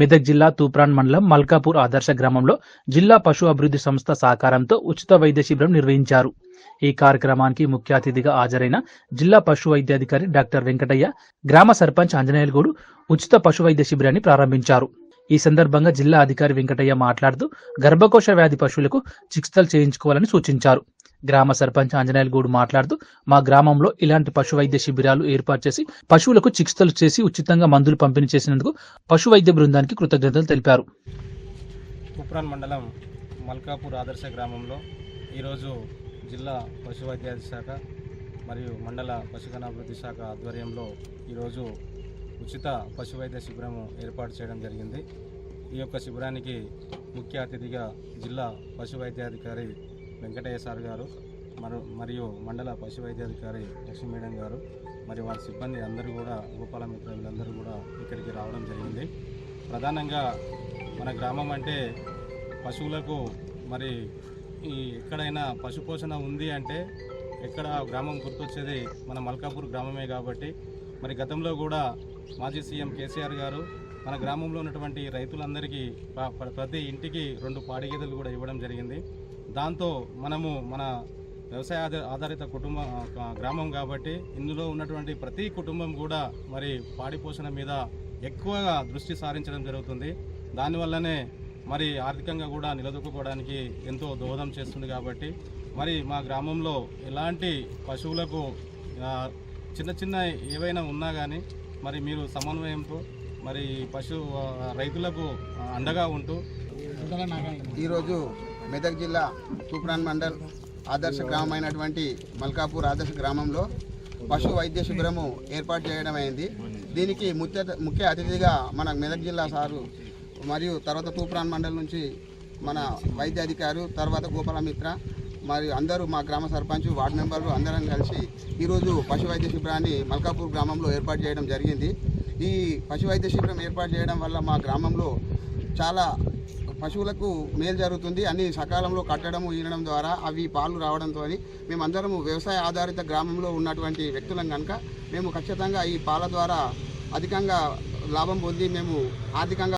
మెదక్ జిల్లా తూప్రాన్ మండలం మల్కాపూర్ ఆదర్శ గ్రామంలో జిల్లా పశు అభివృద్ధి సంస్థ సహకారంతో ఉచిత వైద్య శిబిరం నిర్వహించారు. ఈ కార్యక్రమానికి ముఖ్య అతిథిగా హాజరైన జిల్లా పశు వైద్యాధికారి డాక్టర్ వెంకటయ్య గ్రామ సర్పంచ్ ఆంజనేయులగూడు ఉచిత పశు వైద్య శిబిరాన్ని ప్రారంభించారు. ఈ సందర్భంగా జిల్లా అధికారి వెంకటయ్య మాట్లాడుతూ గర్భకోశ వ్యాధి పశువులకు చికిత్సలు చేయించుకోవాలని సూచించారు. గ్రామ సర్పంచ్ ఆంజనేయులగూడు మాట్లాడుతూ మా గ్రామంలో ఇలాంటి పశు వైద్య శిబిరాలు ఏర్పాటు చేసి పశువులకు చికిత్సలు చేసి ఉచితంగా మందులు పంపిణీ చేసినందుకు పశు వైద్య బృందానికి కృతజ్ఞతలు తెలిపారు. కుప్రాన్ మండలం మల్కాపూర్ ఆదర్శ గ్రామంలో ఈరోజు జిల్లా పశు వైద్యాధి శాఖ మరియు మండల పశుగణాభివృద్ధి శాఖ ఆధ్వర్యంలో ఈరోజు ఉచిత పశు వైద్య శిబిరము ఏర్పాటు చేయడం జరిగింది. ఈ యొక్క శిబిరానికి ముఖ్య అతిథిగా జిల్లా పశు వైద్యాధికారి వెంకటయ్య సార్ గారు మరో మరియు మండల పశు వైద్యాధికారి లక్ష్మీ మేడం గారు మరి వారి సిబ్బంది అందరూ కూడా గోపాల మిత్రులందరూ కూడా ఇక్కడికి రావడం జరిగింది. ప్రధానంగా మన గ్రామం అంటే పశువులకు మరి ఈ ఎక్కడైనా పశుపోషణ ఉంది అంటే ఎక్కడ గ్రామం గుర్తొచ్చేది మన మల్కాపూర్ గ్రామమే కాబట్టి మరి గతంలో కూడా మాజీ సీఎం కేసీఆర్ గారు మన గ్రామంలో ఉన్నటువంటి రైతులందరికీ ప- ప్రతి ఇంటికి రెండు పాడి గేదెలు కూడా ఇవ్వడం జరిగింది. దాంతో మనము మన వ్యవసాయ ఆధారిత కుటుంబ గ్రామం కాబట్టి ఇందులో ఉన్నటువంటి ప్రతి కుటుంబం కూడా మరి పాడి పోషణ మీద ఎక్కువగా దృష్టి సారించడం జరుగుతుంది. దానివల్లనే మరి ఆర్థికంగా కూడా నిలదొక్కుకోవడానికి ఎంతో దోహదం చేస్తుంది కాబట్టి మరి మా గ్రామంలో ఎలాంటి పశువులకు చిన్న చిన్న ఏవైనా ఉన్నా కానీ మరి మీరు సమన్వయంతో మరి పశు రైతులకు అండగా ఉంటూ ఈరోజు మెదక్ జిల్లా తూప్రాన్ మండల్ ఆదర్శ గ్రామం అయినటువంటి మల్కాపూర్ ఆదర్శ గ్రామంలో పశు వైద్య శిబిరము ఏర్పాటు చేయడం అయింది. దీనికి ముఖ్య ముఖ్య అతిథిగా మన మెదక్ జిల్లా సారు మరియు తర్వాత తూప్రాన్ మండల్ నుంచి మన వైద్య అధికారు తర్వాత గోపాలమిత్ర మరియు అందరూ మా గ్రామ సర్పంచ్ వార్డు మెంబర్లు అందరం కలిసి ఈరోజు పశు వైద్య శిబిరాన్ని మల్కాపూర్ గ్రామంలో ఏర్పాటు చేయడం జరిగింది. ఈ పశు వైద్య శిబిరం ఏర్పాటు చేయడం వల్ల మా గ్రామంలో చాలా పశువులకు మేలు జరుగుతుంది. అన్ని సకాలంలో కట్టడము ఈనడం ద్వారా అవి పాలు రావడంతో మేమందరము వ్యవసాయ ఆధారిత గ్రామంలో ఉన్నటువంటి వ్యక్తులం కనుక మేము ఖచ్చితంగా ఈ పాల ద్వారా అధికంగా లాభం పొంది మేము ఆర్థికంగా